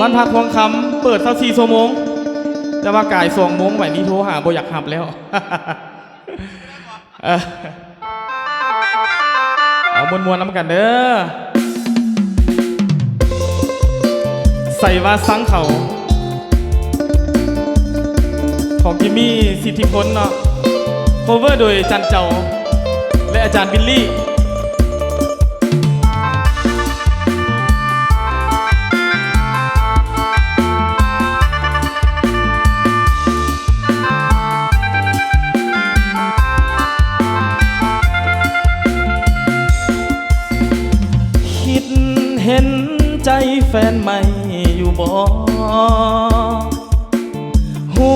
บ้านพักพวงคำเปิดสักสี่โมงแต่ว่ากายสองโมงไหวนี้โทรหาบ่อยากหับแล้วเอามวนมวนๆน้ำกันเด้อใส่ว่าสังเขาของกิมมี่สิทธิพลเนาะโคเวอร์โดยจันเจ้า และอาจารย์บิลลี่ เห็นใจแฟนใหม่อยู่บ่หู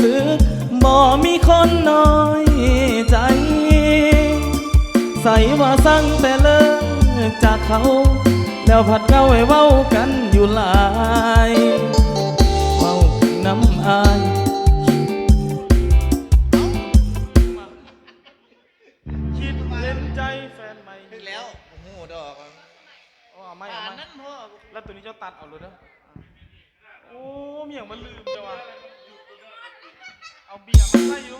สึกบ่มีคนน้อยใจ ใส่ว่าสั่งแต่เลิกจากเขา แล้วผัดเก้าให้เว้ากันอยู่หลายเว้าน้ำอายคิดเห็นใจแฟนใหม่ถึงแล้วโอ้โหดอก อะอ๋อไม่ป่าเอานไม่นั้นพ่อแล้วตัวนี้เจ้าตัดเอาเลยนะโอ้เมียงมันลืมจังวะเอาเบียร์มาใส่อยู่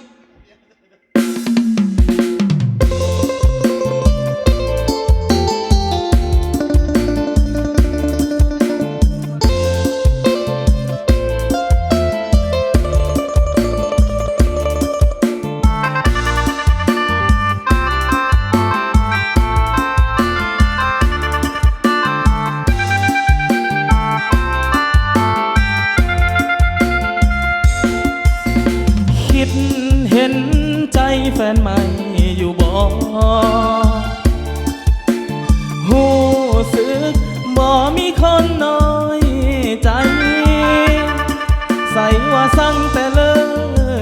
แฟนใหม่อยู่บ่หูสึกบ่มีคนน้อยใจ ใส่ว่าสั่งแต่เลิ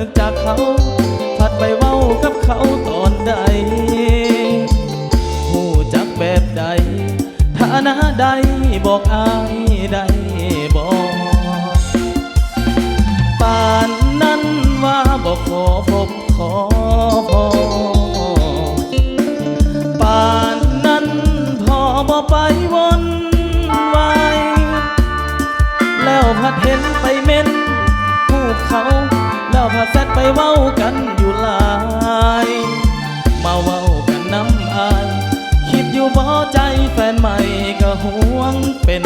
กจากเขาผัดไปเว้ากับเขาตอนใดหูจักแบบใดฐานะใดบอกอายได้ เว้ากันอยู่หลาย มาเว้ากันน้ำอาย คิดอยู่บ่ใจแฟนใหม่ก็ห่วงเป็น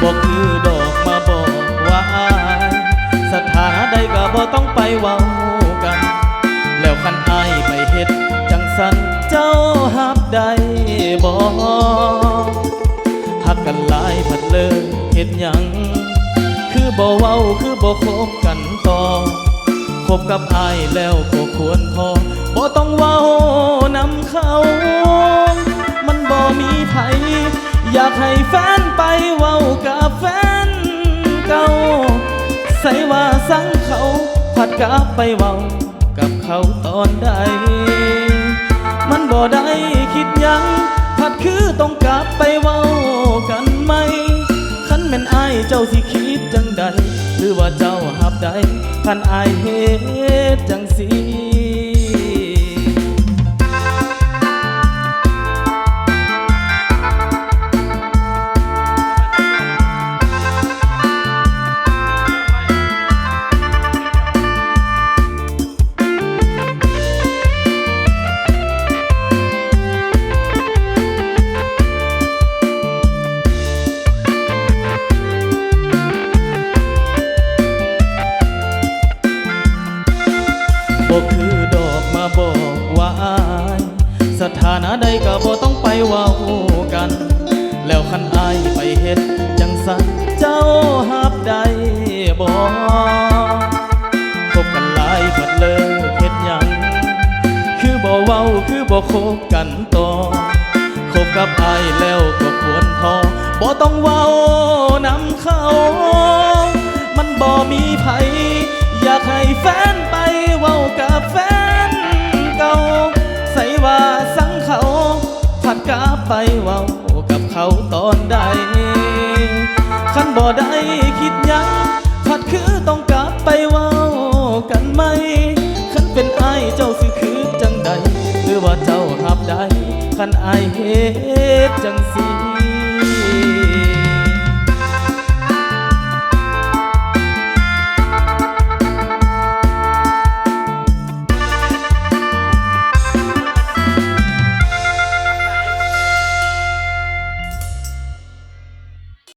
บอกคือดอกมาบอกว่าอายสถานะใดก็บ่ต้องไปเว้ากัน แล้วคันอายไปเฮ็ดจังสันเจ้าหับได้บ่หักกันหลายผัดเลยเฮ็ดหยัง คือบ่เว้าคือบ่คบกันต่อคบกับอายแล้วก็ควรพอบ่ต้องเว้านำเขา มันบ่มีไผอยากให้แฟนไปเว้ากับแฟนเก่าใส่ว่าสั่งเขาผัดกลับไปเว้ากับเขาตอนใด มันบ่ได้คิดยังผัดคือต้องกลับไป อายเจ้าสิคิดจังใดหรือว่าเจ้าหับใดคันอายเฮ็ดจังสี คบกันต่อคบกับอายแล้วก็ควรพอบ่ต้องเว้านำเขา มันบ่มีไผอยากให้แฟนไปเว้ากับแฟนเก่าใส่ว่าสังเขาผัดกลับไปเว้ากับเขาตอนใดคันบ่ได้คิดยังผัดคือต้อง ใดคันไอายเฮ็ดจังสี